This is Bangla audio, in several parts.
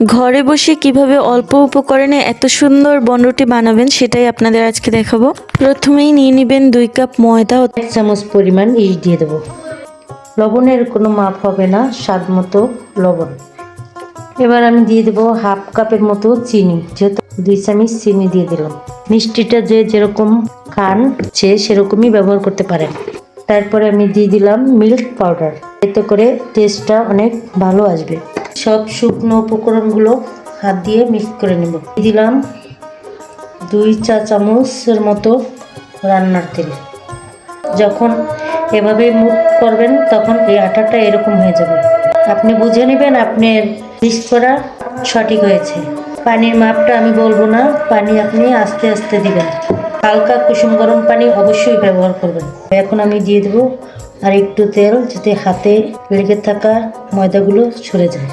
ঘরে বসে কীভাবে অল্প উপকরণে এত সুন্দর বনরুটি বানাবেন সেটাই আপনাদের আজকে দেখাবো। প্রথমেই নিয়ে নেবেন দুই কাপ ময়দা ও এক চামচ পরিমাণ ইস দিয়ে দেবো। লবণের কোনো মাপ হবে না, স্বাদ মতো লবণ। এবার আমি দিয়ে দেবো হাফ কাপের মতো চিনি, যেহেতু দুই চামচ চিনি দিয়ে দিলাম। মিষ্টিটা যে যেরকম খান সে সেরকমই ব্যবহার করতে পারেন। তারপরে আমি দিয়ে দিলাম মিল্ক পাউডার। এতে করে টেস্টটা অনেক ভালো আসবে। সব শুকনো উপকরণগুলো হাত দিয়ে মিক্স করে নেব। দিলাম দুই চা চামচের মতো রান্নার তেল। যখন এভাবে মুখ করবেন তখন এই আটাটা এরকম হয়ে যাবে। আপনি বুঝে নেবেন আপনার মিক্স করা সঠিক হয়েছে। পানির মাপটা আমি বলব না, পানি আপনি আস্তে আস্তে দিবেন। হালকা কুসুম গরম পানি অবশ্যই ব্যবহার করবেন। এখন আমি দিয়ে দেবো আর একটু তেল যাতে হাতে লেগে থাকা ময়দাগুলো সরে যায়।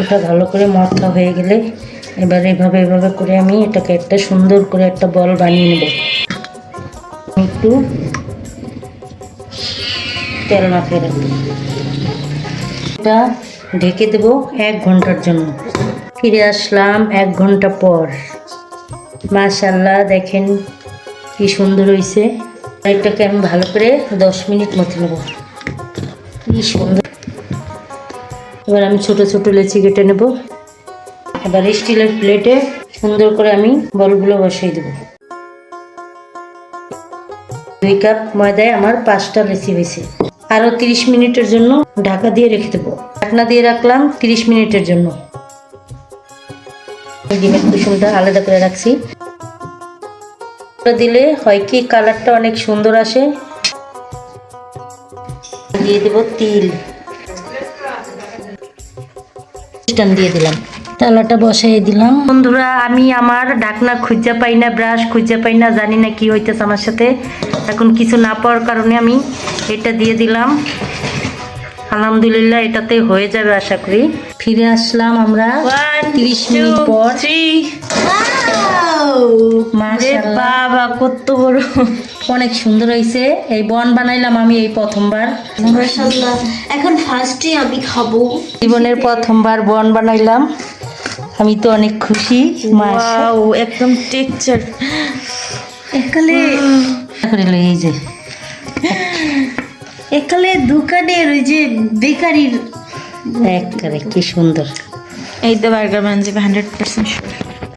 ওটা ভালো করে মশলা হয়ে গেলে এবার এভাবে এভাবে করে আমি এটাকে একটা সুন্দর করে একটা বল বানিয়ে নেব। একটু তেল মাখিয়ে রাখব এটা ঢেকে দেব এক ঘণ্টার জন্য। ফিরে আসলাম এক ঘণ্টা পর। মাশাল্লাহ দেখেন কি সুন্দর হয়েছে এটাকে আমি ভালো করে দশ মিনিট মতো নেব। কি সুন্দর। এবার আমি ছোট ছোট লেচি কেটে নেব। এবার স্টিলের প্লেটে সুন্দর করে আমি বলগুলো বসিয়ে দেব। দুই কাপ ময়দায় আমার পাঁচটা লেচি হয়েছে। আরও তিরিশ মিনিটের জন্য ঢাকা দিয়ে রেখে দেবো। ঢাকনা দিয়ে রাখলাম তিরিশ মিনিটের জন্য। ডিমের কুসুমটা আলাদা করে রাখছি। দিলে হয় কি? কালারটা অনেক সুন্দর আসে। দিয়ে দেবো তিল। দিয়ে দিলাম। তালাটা বসাই দিলাম। বন্ধুরা আমি আমার ঢাকনা খুঁজা পাই না ব্রাশ খুঁজা পাই না জানি না কি হইতেছে আমার সাথে। এখন কিছু না পাওয়ার কারণে আমি এটা দিয়ে দিলাম। আলহামদুলিল্লাহ এটাতে হয়ে যাবে আশা করি। ফিরে আসলাম আমরা তিরিশ মিনিট পর। বাবা কত বড়। অনেক সুন্দর হয়েছে এই বন বানাইলাম আমি এই প্রথমবার। এখন ফার্স্টে আমি খাব। জীবনের প্রথমবার বন বানাইলাম। আমি তো অনেক খুশি। ওয়াও একদম টেক্সচার একালে করে এই যে। একালে দোকানের ওই যে বেকারির একবারে কি সুন্দর। এই তো বার্গার বানজিবে হান্ড্রেড পার্সেন্ট